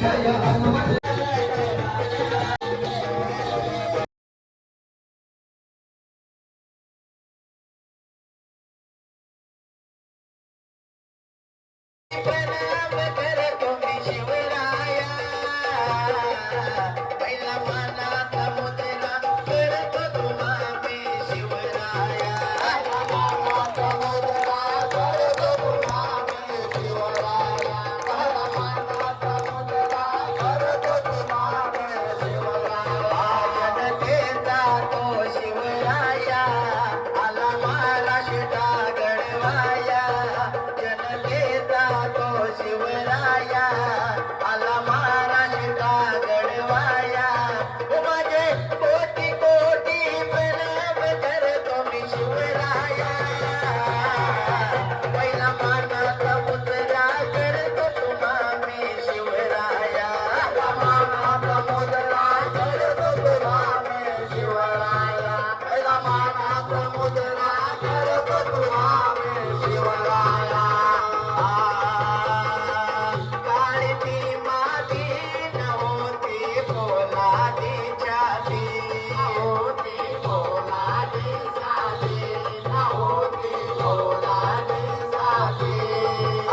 জয়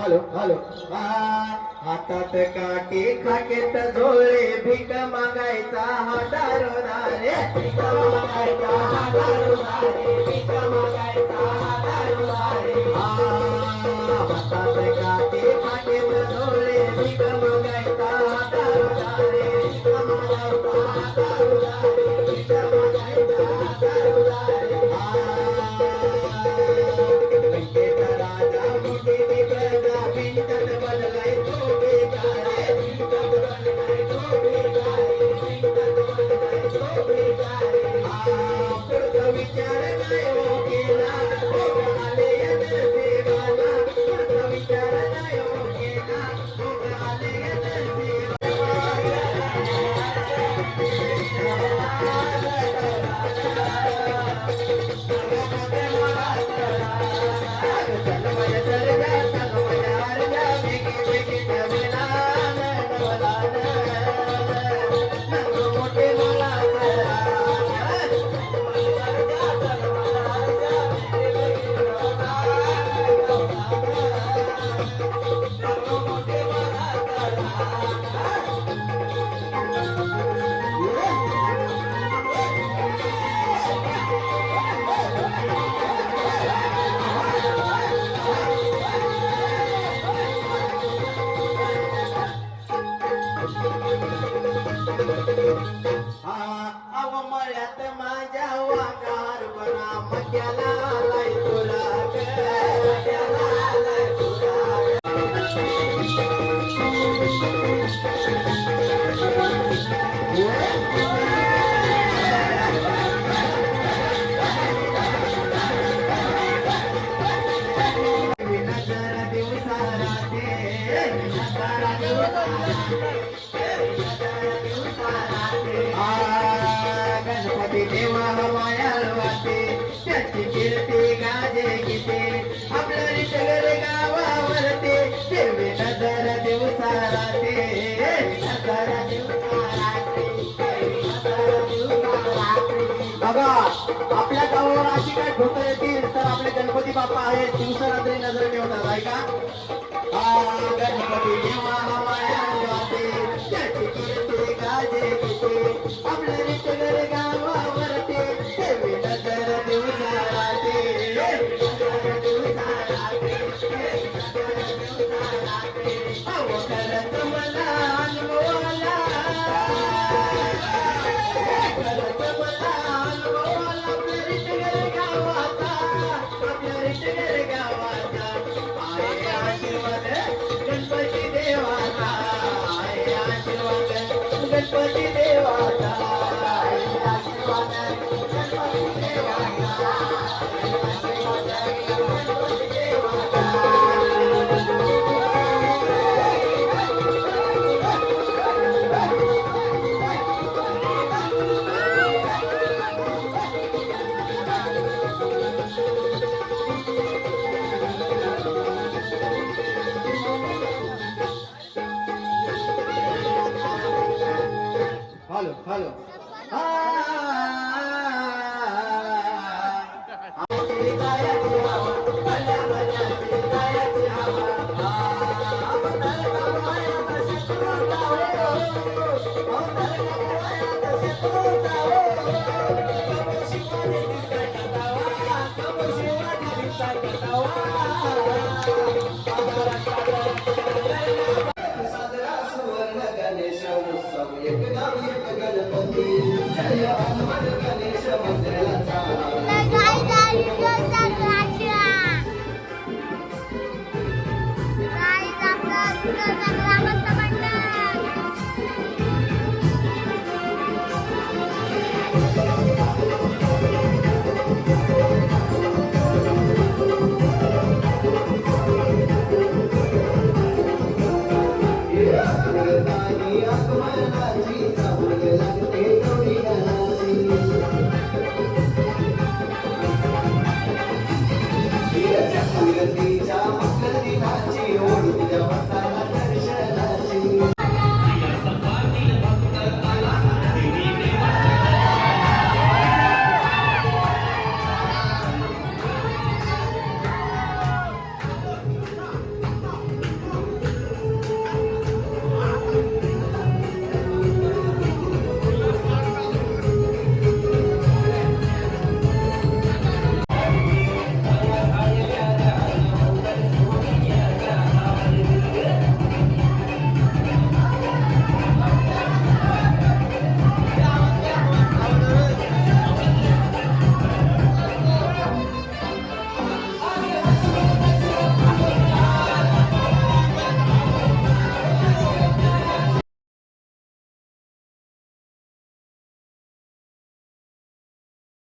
hello hello हातात काटे खाकेत झोळे भीक मागायचा हा दारुणा रे भीक मागायचा हा दारुणा रे भीक मागायचा हा दारुणा रे हातात काटे कमळ्यात माझ्या वागार बना मक्याला लाई तुला फिरते गाजर घेते आपलं सगर गावावरते फिरवे नजारा दिवसा राहते नजारा बघा आपल्या गावावर अशी काय ठोक येतील? तर आपले गणपती बाप्पा आहेत. दिवसरात्री नजर ठेवतात आहे गणपती देवा हॅलो. Hello Bye. மக்கள் ஓடிவிட வந்தார்